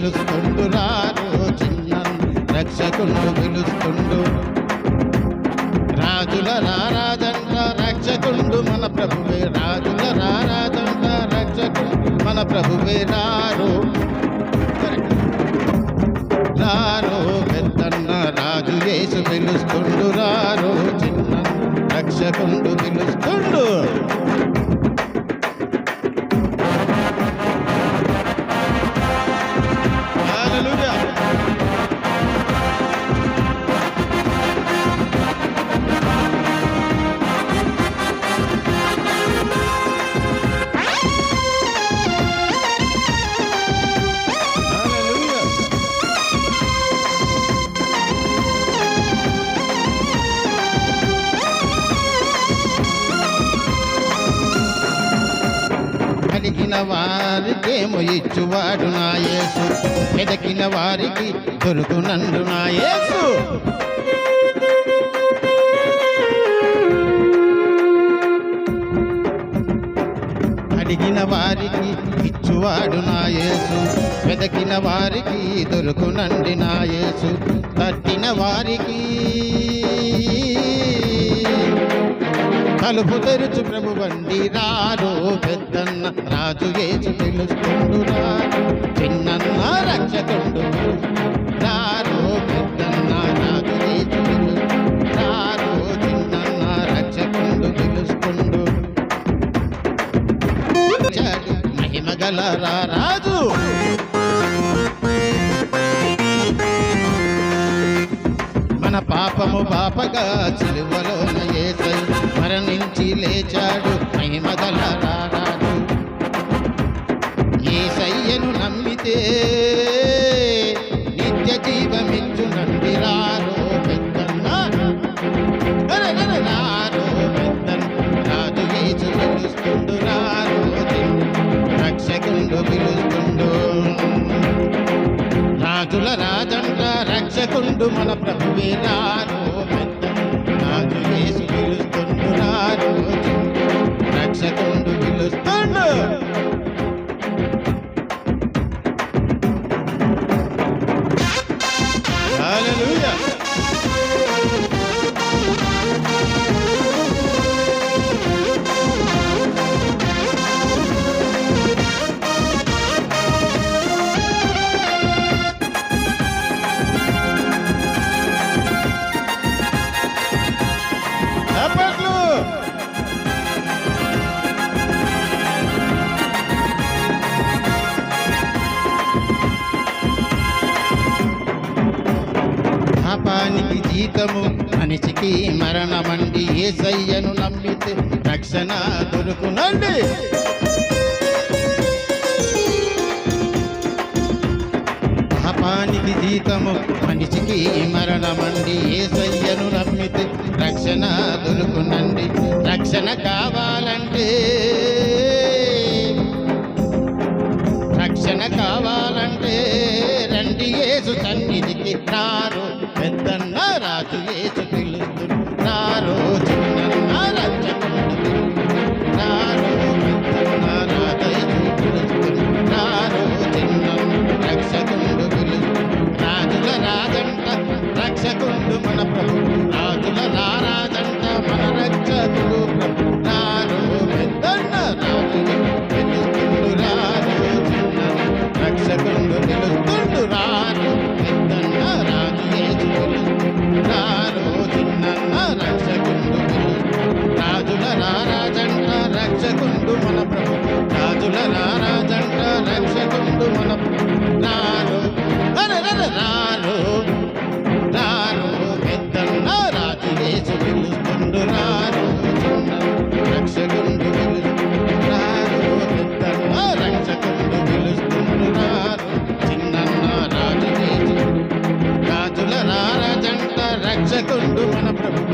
పిలుస్తుండు రారు చిన్న రక్షకుండు పిలుస్తుండు. రాజుల రారాజంట రక్షకుండు మన ప్రభువే. రాజుల రారాజంట రక్షకుండు మన ప్రభువే. రారు రారు పెద్దన్న రాజు యేసు పిలుస్తుండు రారు చిన్న రక్షకుండు పిలుస్తుండు. వెతికిన వారికేమో ఇచ్చువాడు నాయసు వెతికిన వెదకిన వారికి దొరుకునండు నాయసు అడిగిన వారికి ఇచ్చువాడు నాయసు వెదకిన వారికి దొరుకునండి నాయసు తట్టిన వారికి తలుపు తెరుచు ప్రభు వండి రారు పెద్దన్న రాజు యేసు పిలుస్తుండు చిన్న చిన్నన్న రక్షకుండు రారో పెద్దన్న రాజు యేసు రారో రారు చిన్నన్న రక్షకుండు తెలుసుకుండు చాడు మహిమగల రాజు. మన పాపము పాపగా చిలువలోన ఏసై మరణించి లేచాడు మహిమగల రా రాజు సయ్యను నమ్మితే నిత్య జీవమిచ్చు నంది రారో పెద్దన్న. రారో పెద్దన్ రాజు యేసు పిలుస్తుండు రారో రక్షకుండు పిలుస్తుండు. రాజుల రాజంట రక్షకుండు మన ప్రభువే రారు ఏసయ్యను నమ్మితే రక్షణ దొరుకునండి. పాపానికి జీతము మనిషికి మరణమండి. ఏసయ్యను నమ్మితే రక్షణ దొరుకునండి. రక్షణ కావాలంటే రక్షణ కావాలంటే రండి ఏసు సన్నిధికి రారు. పెద్దన్న రాజు ఏసు రాజుల కుండు మన ప్రభు